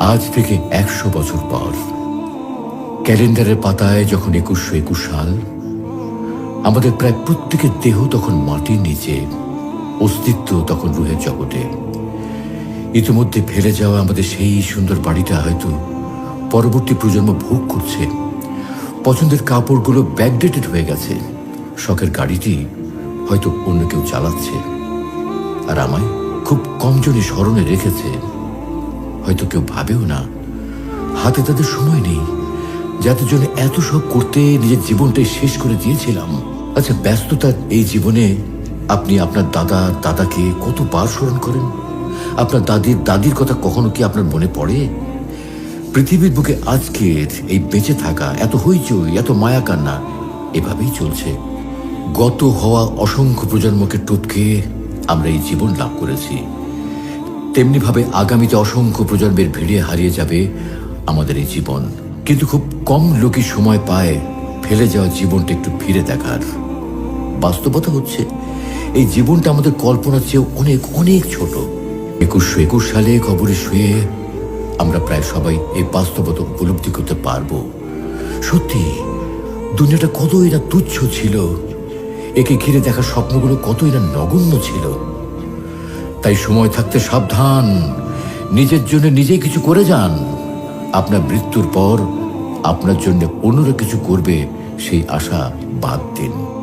আজ থেকে একশো বছর পর, ক্যালেন্ডারের পাতায় যখন একুশশো একুশ সাল, আমাদের প্রায় প্রত্যেকের দেহ তখন মাটির নিচে, অস্তিত্ব তখন রুহের জগতে। ইতিমধ্যে ফেলে যাওয়া আমাদের সেই সুন্দর বাড়িটা হয়তো পরবর্তী প্রজন্ম ভোগ করছে। পছন্দের কাপড়গুলো ব্যাকডেটেড হয়ে গেছে। শখের গাড়িটি হয়তো অন্য কেউ চালাচ্ছে। আর আমায় খুব কমজনই স্মরণে রেখেছে। হয়তো কেউ ভাবেও না। হাতে তাদের সময় নেই। যাদের জন্য এত সব করতে নিজের জীবনটাই শেষ করে দিয়েছিলাম। আচ্ছা ব্যস্ততার এই জীবনে আপনি আপনার দাদা, দাদাকে কতবার স্মরণ করেন? আপনার দাদির দাদির কথা কখনো কি আপনার মনে পড়ে? পৃথিবীর বুকে আজকের এই বেঁচে থাকা, এত হইচই, এত মায়া কান্না, এভাবেই চলছে। গত হওয়া অসংখ্য প্রজন্মকে টপকে আমরা এই জীবন লাভ করেছি। তেমনিভাবে আগামীতে অসংখ্য প্রজন্মের ভিড়ে হারিয়ে যাবে আমাদের এই জীবন। কিন্তু খুব কম লোকই সময় পায় ফেলে যাওয়া জীবনটা একটু ফিরে দেখার। বাস্তবতা হচ্ছে, এই জীবনটা আমাদের কল্পনার চেয়েও অনেক অনেক ছোট। একুশশো একুশ সালে কবরে শুয়ে আমরা প্রায় সবাই এই বাস্তবতা উপলব্ধি করতে পারব। সত্যি, দুনিয়াটা কতই না তুচ্ছ ছিল, একে ঘিরে দেখা স্বপ্নগুলো কতই না নগণ্য ছিল। তাই সময় থাকতে সাবধান। নিজের জন্য নিজেই কিছু করে যান। আপনার মৃত্যুর পর আপনার জন্য অন্যরা কিছু করবে, সেই আশা বাদ দিন।